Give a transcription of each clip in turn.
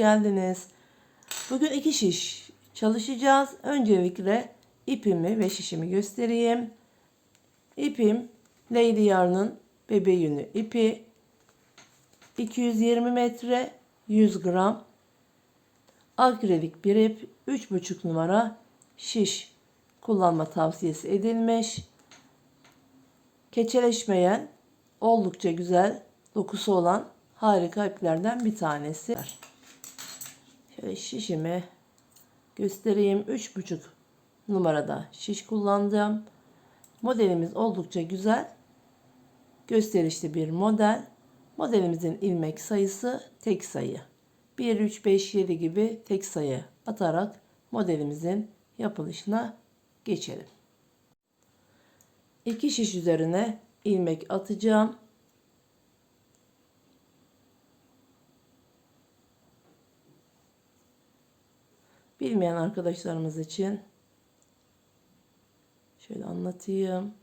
geldiniz. Bugün iki şiş çalışacağız. Öncelikle ipimi ve şişimi göstereyim. İpim Lady Yarn'ın bebe yünü ipi. 220 metre 100 gram. Akrilik bir ip 3,5 numara şiş kullanma tavsiyesi edilmiş. Keçeleşmeyen oldukça güzel dokusu olan harika iplerden bir tanesi. Şöyle şişimi göstereyim. 3,5 numarada şiş kullandım. Modelimiz oldukça güzel. Gösterişli bir model. Modelimizin ilmek sayısı tek sayı. 1, 3, 5, 7 gibi tek sayı atarak modelimizin yapılışına geçelim. 2 şiş üzerine ilmek atacağım. Bilmeyen arkadaşlarımız için şöyle anlatayım.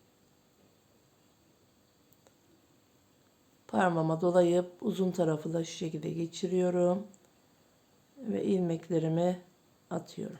Parmağıma dolayıp uzun tarafı da şu şekilde geçiriyorum ve ilmeklerimi atıyorum.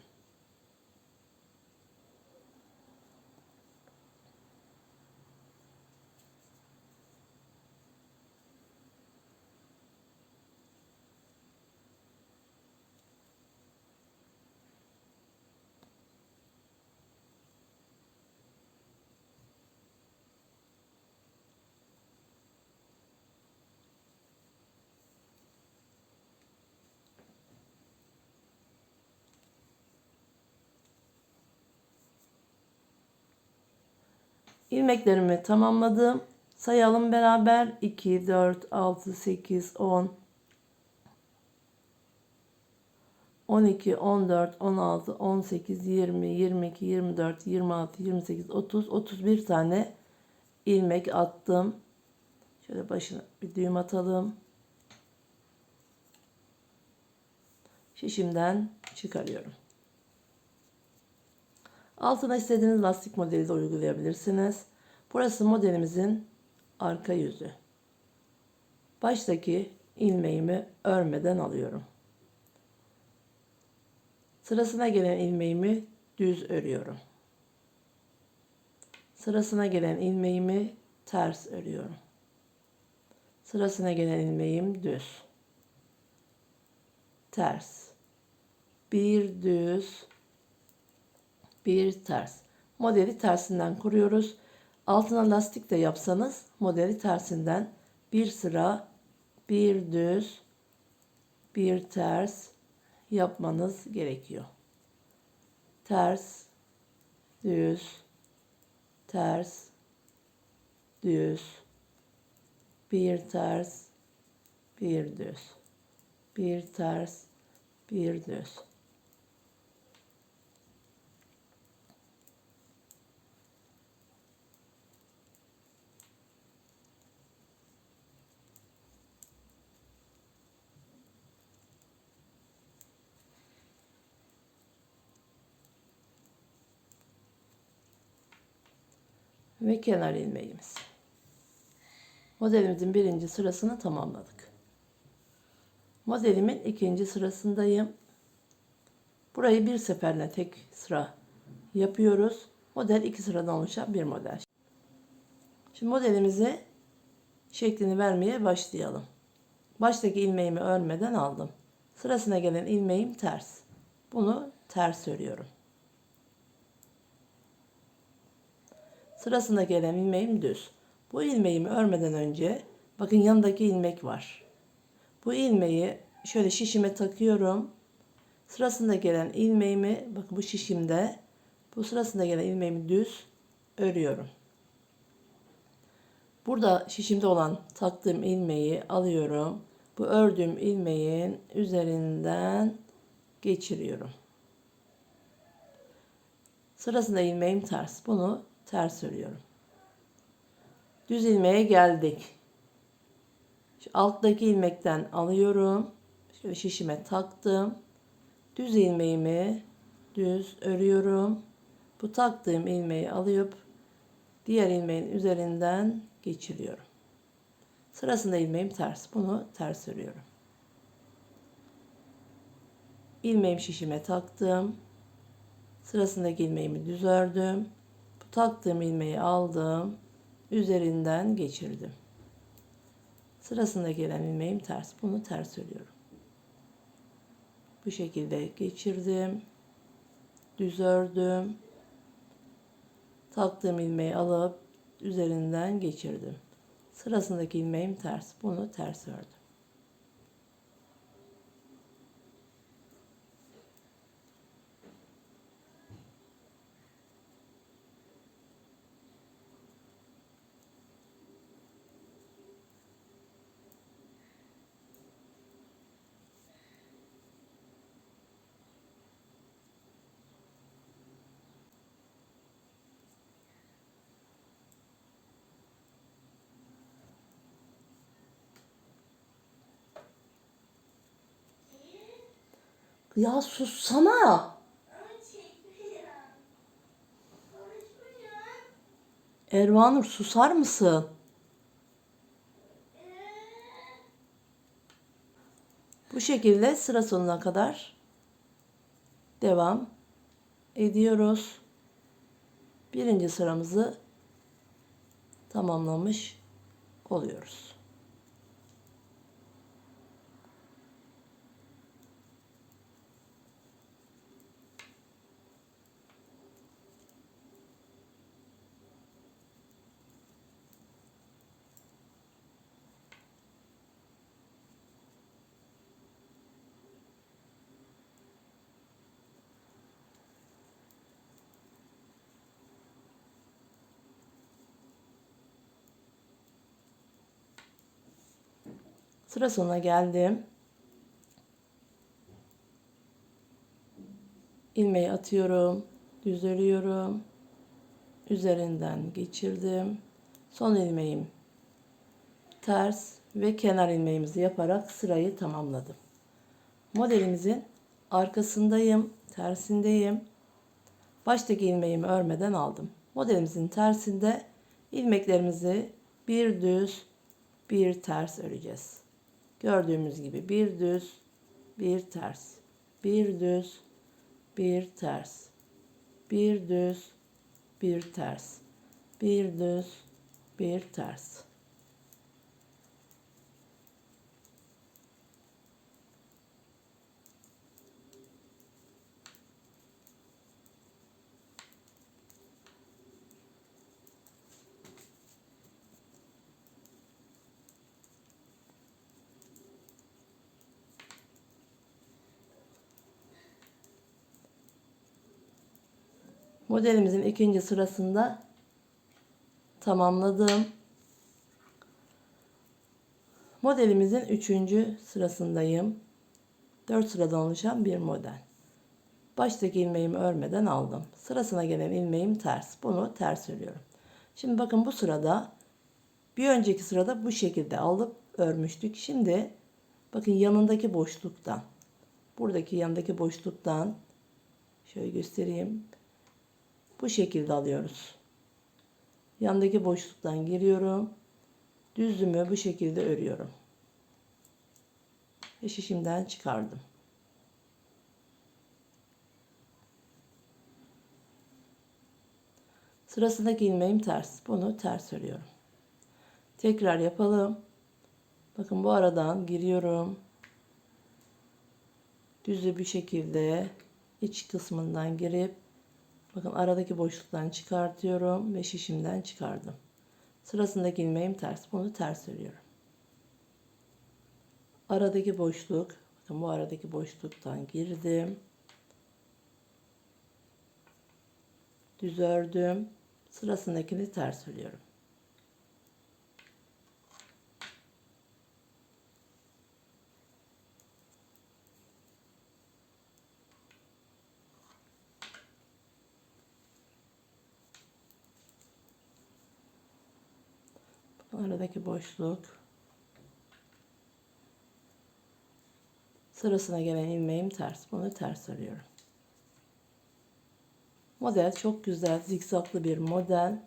İlmeklerimi tamamladım. Sayalım beraber. 2, 4, 6, 8, 10, 12, 14, 16, 18, 20, 22, 24, 26, 28, 30, 31 tane ilmek attım. Şöyle başına bir düğüm atalım. Şişimden çıkarıyorum. Altına istediğiniz lastik modeli de uygulayabilirsiniz. Burası modelimizin arka yüzü. Baştaki ilmeğimi örmeden alıyorum. Sırasına gelen ilmeğimi düz örüyorum. Sırasına gelen ilmeğimi ters örüyorum. Sırasına gelen ilmeğim düz. Ters. Bir düz, bir ters. Modeli tersinden kuruyoruz. Altına lastik de yapsanız modeli tersinden bir sıra bir düz bir ters yapmanız gerekiyor. Ters, düz, ters, düz, bir ters, bir düz, bir ters, bir düz. Ve kenar ilmeğimiz. Modelimizin birinci sırasını tamamladık. Modelimin ikinci sırasındayım. Burayı bir seferle tek sıra yapıyoruz. Model iki sıradan oluşan bir model. Şimdi modelimize şeklini vermeye başlayalım. Baştaki ilmeğimi örmeden aldım. Sırasına gelen ilmeğim ters. Bunu ters örüyorum. Sırasına gelen ilmeğim düz. Bu ilmeğimi örmeden önce bakın yanındaki ilmek var. Bu ilmeği şöyle şişime takıyorum. Sırasında gelen ilmeğimi bakın bu şişimde bu sırasında gelen ilmeğimi düz örüyorum. Burada şişimde olan taktığım ilmeği alıyorum. Bu ördüğüm ilmeğin üzerinden geçiriyorum. Sırasında ilmeğim ters. Bunu ters örüyorum. Düz ilmeğe geldik. Şu alttaki ilmekten alıyorum. Şöyle şişime taktım. Düz ilmeğimi düz örüyorum. Bu taktığım ilmeği alıp diğer ilmeğin üzerinden geçiriyorum. Sırasında ilmeğim ters. Bunu ters örüyorum. ilmeğimi şişime taktım. Sırasındaki ilmeğimi düz ördüm. Taktığım ilmeği aldım. Üzerinden geçirdim. Sırasında gelen ilmeğim ters. Bunu ters örüyorum. Bu şekilde geçirdim. Düz ördüm. Taktığım ilmeği alıp üzerinden geçirdim. Sırasındaki ilmeğim ters. Bunu ters ördüm. Ya sussana. Ervanur susar mısın? Bu şekilde sıra sonuna kadar devam ediyoruz. Birinci sıramızı tamamlamış oluyoruz. Sıra sonuna geldim. ilmeği atıyorum, düz örüyorum. Üzerinden geçirdim. Son ilmeğim ters ve kenar ilmeğimizi yaparak sırayı tamamladım. Modelimizin arkasındayım, tersindeyim. Baştaki ilmeğimi örmeden aldım. Modelimizin tersinde ilmeklerimizi bir düz, bir ters öreceğiz. Gördüğümüz gibi bir düz, bir ters, bir düz, bir ters, bir düz, bir ters, bir düz, bir ters. Modelimizin ikinci sırasında tamamladım. Modelimizin üçüncü sırasındayım. Dört sıradan oluşan bir model. Baştaki ilmeğimi örmeden aldım. Sırasına gelen ilmeğim ters. Bunu ters örüyorum. Şimdi bakın bu sırada bir önceki sırada bu şekilde alıp örmüştük. Şimdi bakın yanındaki boşluktan buradaki yanındaki boşluktan şöyle göstereyim. Bu şekilde alıyoruz. Yandaki boşluktan giriyorum. Düzümü bu şekilde örüyorum. Ve şişimden çıkardım. Sırasındaki ilmeğim ters. Bunu ters örüyorum. Tekrar yapalım. Bakın bu aradan giriyorum. Düzü bir şekilde iç kısmından girip bakın aradaki boşluktan çıkartıyorum ve şişimden çıkardım. Sırasındaki ilmeğim ters. Bunu ters örüyorum. Aradaki boşluk bakın bu aradaki boşluktan girdim. Düz ördüm. Sırasındakini ters örüyorum. Aradaki boşluk. Sırasına gelen ilmeğim ters. Bunu ters örüyorum. Model çok güzel, zikzaklı bir model.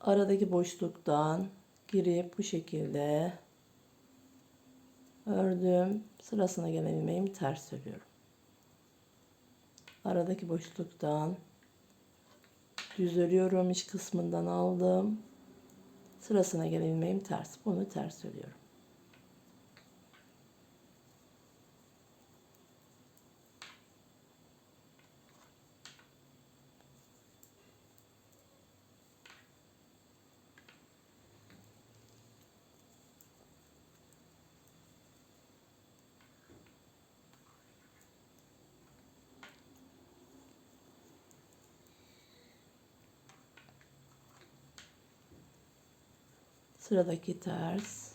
Aradaki boşluktan girip bu şekilde Ördüm. Sırasına gelen ilmeğimi ters örüyorum. Aradaki boşluktan düz örüyorum. iç kısmından aldım. Sırasına gelen ilmeğim ters. Bunu ters örüyorum. Sıradaki ters.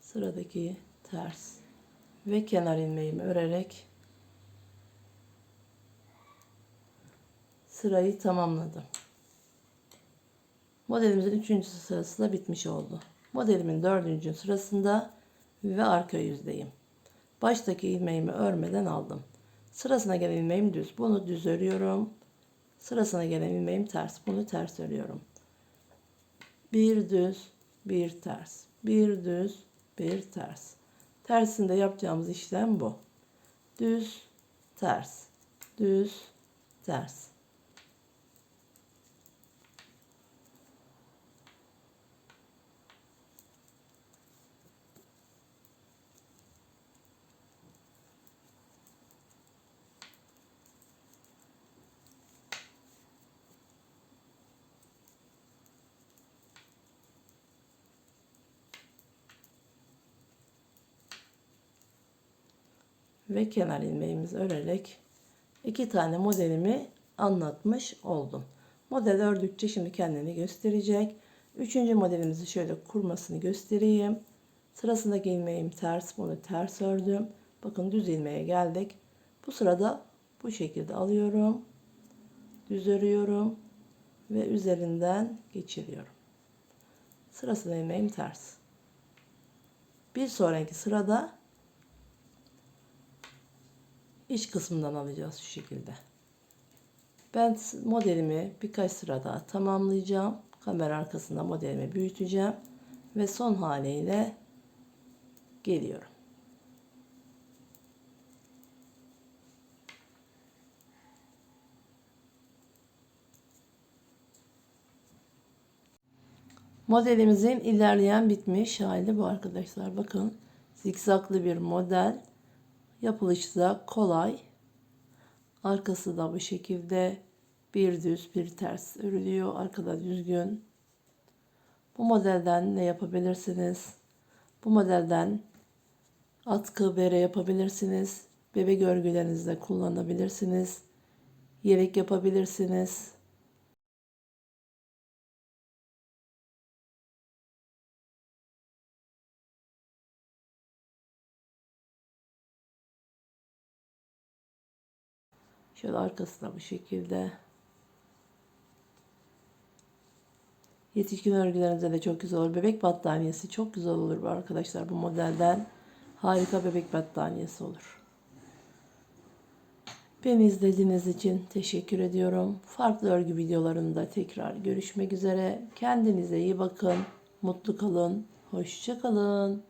Sıradaki ters. Ve kenar ilmeğimi örerek sırayı tamamladım. Modelimizin üçüncü sırası da bitmiş oldu. Modelimin dördüncü sırasında ve arka yüzdeyim. Baştaki ilmeğimi örmeden aldım. Sırasına gelen ilmeğim düz. Bunu düz örüyorum. Sırasına gelen ilmeğim ters. Bunu ters örüyorum. Bir düz, bir ters. Bir düz, bir ters. Tersinde yapacağımız işlem bu. Düz, ters. Düz, ters. Ve kenar ilmeğimizi örerek iki tane modelimi anlatmış oldum. Model ördükçe şimdi kendini gösterecek. Üçüncü modelimizi şöyle kurmasını göstereyim. Sırasındaki ilmeğim ters. Bunu ters ördüm. Bakın düz ilmeğe geldik. Bu sırada bu şekilde alıyorum. Düz örüyorum. Ve üzerinden geçiriyorum. Sırasında ilmeğim ters. Bir sonraki sırada iç kısmından alacağız şu şekilde. Ben modelimi birkaç sıra daha tamamlayacağım. Kamera arkasında modelimi büyüteceğim. Ve son haliyle geliyorum. Modelimizin ilerleyen bitmiş hali bu arkadaşlar. Bakın zikzaklı bir model. Yapılışı da kolay. Arkası da bu şekilde bir düz bir ters örülüyor. Arkada düzgün. Bu modelden ne yapabilirsiniz? Bu modelden atkı bere yapabilirsiniz. Bebek örgülerinizde kullanabilirsiniz. Yelek yapabilirsiniz. Şöyle arkası da bu şekilde. Yetişkin örgülerinize de çok güzel olur. Bebek battaniyesi çok güzel olur bu arkadaşlar bu modelden. Harika bebek battaniyesi olur. Beni izlediğiniz için teşekkür ediyorum. Farklı örgü videolarında tekrar görüşmek üzere. Kendinize iyi bakın. Mutlu kalın. Hoşça kalın.